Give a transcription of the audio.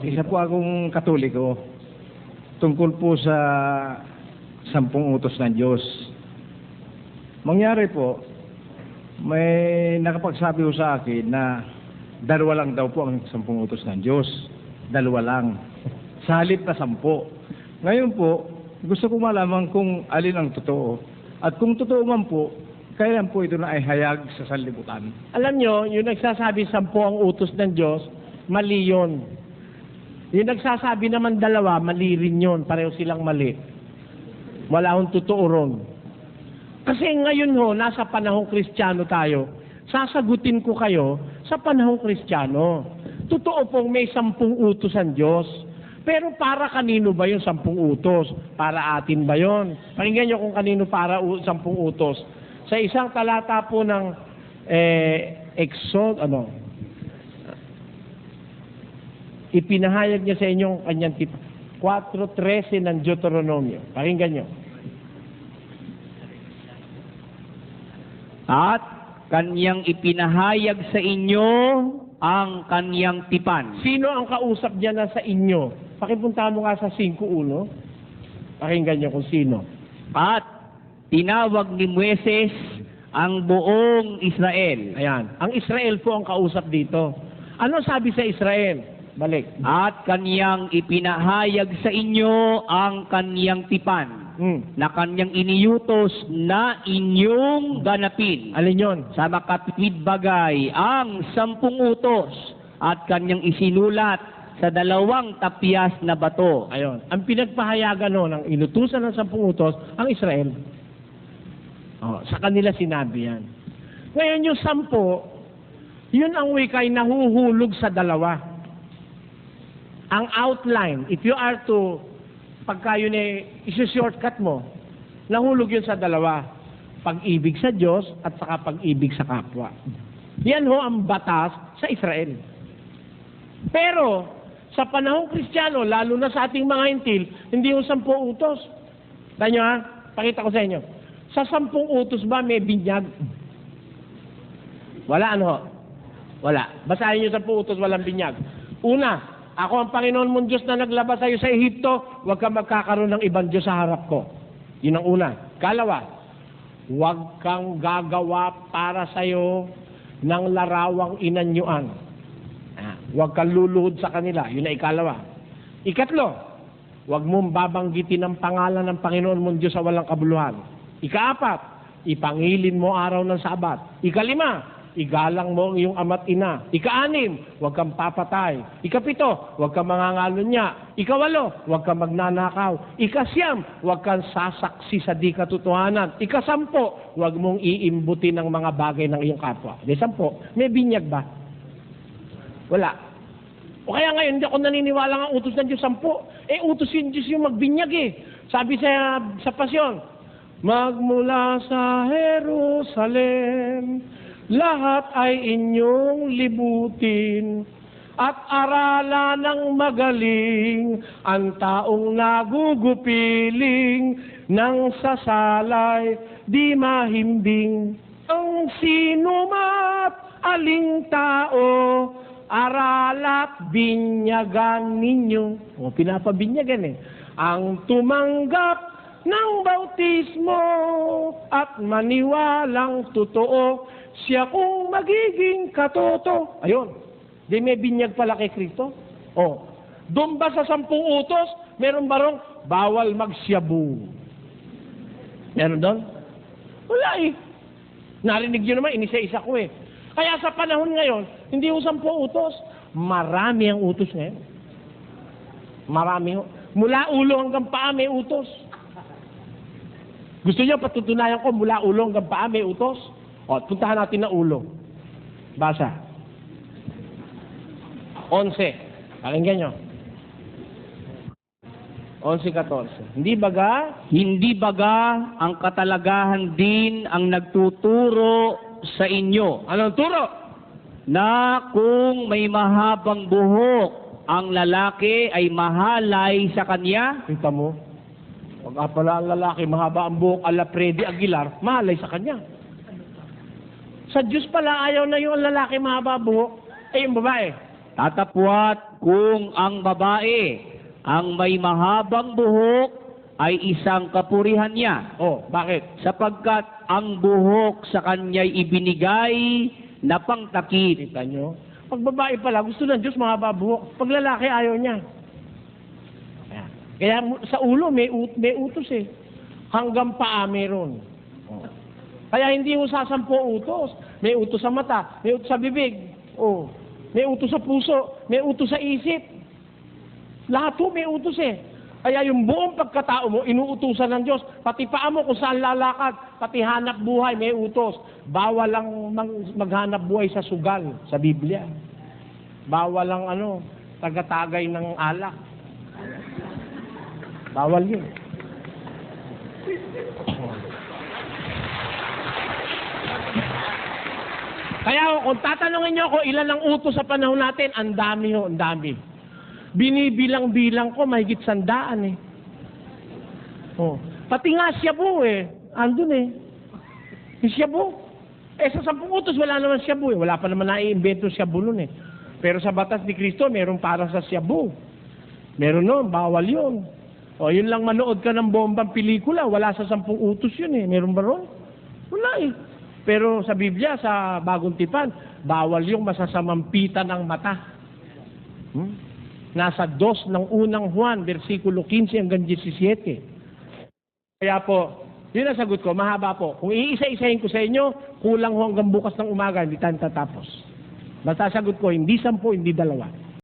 Isa po akong katoliko tungkol po sa sampung utos ng Diyos. Mangyari po, may nakapagsabi po sa akin na dalawa lang daw po ang sampung utos ng Diyos. Dalawa lang. Sa halip na sampo. Ngayon po, gusto ko malaman kung alin ang totoo. At kung totoo man po, kailan po ito na ay hayag sa sanlibutan. Alam nyo, yung nagsasabi sampu ang utos ng Diyos, mali yun. Yung nagsasabi naman dalawa, mali rin yun. Pareho silang mali. Wala akong totoo ron. Kasi ngayon ho, nasa panahong kristyano tayo, sasagutin ko kayo sa panahong kristyano. Totoo pong may sampung utos ang Diyos. Pero para kanino ba yung sampung utos? Para atin ba yon? Pakinggan nyo kung kanino para sampung utos. Sa isang talata po ng eh, Exod, ano, ipinahayag niya sa inyong kanyang tip 4.13 ng Deuteronomio. Pakinggan nyo. At kanyang ipinahayag sa inyo ang kanyang tipan. Sino ang kausap niya na sa inyo? Pakipunta mo nga sa 5.1. Pakinggan nyo kung sino. At tinawag ni Moises ang buong Israel. Ayan. Ang Israel po ang kausap dito. Ano sabi sa Israel? Balik. At kanyang ipinahayag sa inyo ang kanyang tipan Hmm. na kanyang iniutos na inyong ganapin. Alin yon? Sa makatwid bagay ang sampung utos at kanyang isinulat sa dalawang tapyas na bato. Ayon. Ang pinagpahayagan no, ng inutusan ng sampung utos, ang Israel. Oh, sa kanila sinabi yan. Ngayon yung sampo, yun ang wikay nahuhulog sa dalawa. Ang outline, if you are to, pagka yun eh, isi-shortcut mo, nahulog yun sa dalawa. Pag-ibig sa Diyos at saka pag-ibig sa kapwa. Yan ho ang batas sa Israel. Pero, sa panahong kristyano, lalo na sa ating mga hintil, hindi yung sampu utos. Tanyo ha, pakita ko sa inyo. Sa sampung utos ba may binyag? Wala ano ho? Wala. Basahin niyo sa utos, walang binyag. Una, ako ang Panginoon mong Diyos na naglabas sa iyo sa Ehipto, huwag ka magkakaroon ng ibang Diyos sa harap ko. Yun ang una. Kalawa, huwag kang gagawa para sa iyo ng larawang inanyuan. Ah, huwag kang luluhod sa kanila. Yun na ikalawa. Ikatlo, huwag mong babanggitin ang pangalan ng Panginoon mong Diyos sa walang kabuluhan. Ikaapat, ipangilin mo araw ng sabat. Ikalima, igalang mo ang iyong ama't ina. Ikaanim, huwag kang papatay. Ikapito, huwag kang mangangalunya. Ikawalo, huwag kang magnanakaw. Ikasyam, huwag kang sasaksi sa di katotohanan. Ikasampo, huwag mong iimbutin ng mga bagay ng iyong kapwa. Di sampo, may binyag ba? Wala. O kaya ngayon, hindi ako naniniwala nga utos ng Diyos sampo. Eh, utos yung Diyos yung magbinyag eh. Sabi sa, sa pasyon, Magmula sa Jerusalem, lahat ay inyong libutin at aralan ng magaling ang taong nagugupiling ng sasalay di mahimbing. Ang sinumat aling tao aralat binyagan ninyo. O, pinapabinyagan eh. Ang tumanggap ng bautismo at maniwalang totoo, siya kung magiging katoto. Ayun. Di may binyag pala kay Kristo. O, doon ba sa sampung utos, meron barong bawal magsyabu? Meron doon? Wala eh. Narinig nyo naman, inisa-isa ko eh. Kaya sa panahon ngayon, hindi yung sampung utos. Marami ang utos ngayon. Marami. Mula ulo hanggang paa may utos. Gusto niyo patutunayan ko mula ulo hanggang paa may utos? O, puntahan natin na ulo. Basa. 11. Pakinggan nyo. 11-14. Hindi baga? Hindi baga ang katalagahan din ang nagtuturo sa inyo Anong turo? na kung may mahabang buhok ang lalaki ay mahalay sa kanya? Kita mo? Pag ah, pala ang lalaki, mahaba ang buhok ala Freddy Aguilar, mahalay sa kanya. Sa Diyos pala ayaw na yung lalaki mahaba buhok, eh yung babae. Tatapwat kung ang babae ang may mahabang buhok ay isang kapurihan niya Oh, bakit? sapagkat ang buhok sa kanya'y ibinigay na pangtakip. Kita nyo? Pag babae pala, gusto ng Diyos mahaba buhok. Pag lalaki, ayaw niya. Kaya, sa ulo, may, ut- may utos eh. Hanggang paa meron. Kaya hindi mo sasampo utos. May utos sa mata, may utos sa bibig. Oh. May utos sa puso, may utos sa isip. Lahat po may utos eh. Kaya yung buong pagkatao mo, inuutusan ng Diyos. Pati paa mo kung saan lalakad, pati hanap buhay, may utos. Bawal lang mag- maghanap buhay sa sugal, sa Biblia. Bawal lang ano, tagatagay ng alak. Bawal yun. Kaya kung tatanungin niyo ako ilan ang utos sa panahon natin, ang dami ho, ang dami. Binibilang-bilang ko, mahigit sandaan eh. Oh. Pati nga Shabu eh, andun eh. Yung Shabu. Eh sa sampung utos, wala naman Shabu eh. Wala pa naman naiimbento Shabu nun eh. Pero sa batas ni Kristo, meron para sa Shabu. Meron nun, bawal yun. O yun lang manood ka ng bombang pelikula, wala sa sampung utos yun eh. Meron ba ron? Wala eh. Pero sa Biblia, sa Bagong Tipan, bawal yung masasamampitan ng mata. Hmm? Nasa dos ng unang Juan, versikulo 15 hanggang 17. Kaya po, yun ang sagot ko, mahaba po. Kung iisa-isahin ko sa inyo, kulang ho hanggang bukas ng umaga, hindi tayo tatapos. Basta sagot ko, hindi sampu, hindi dalawa.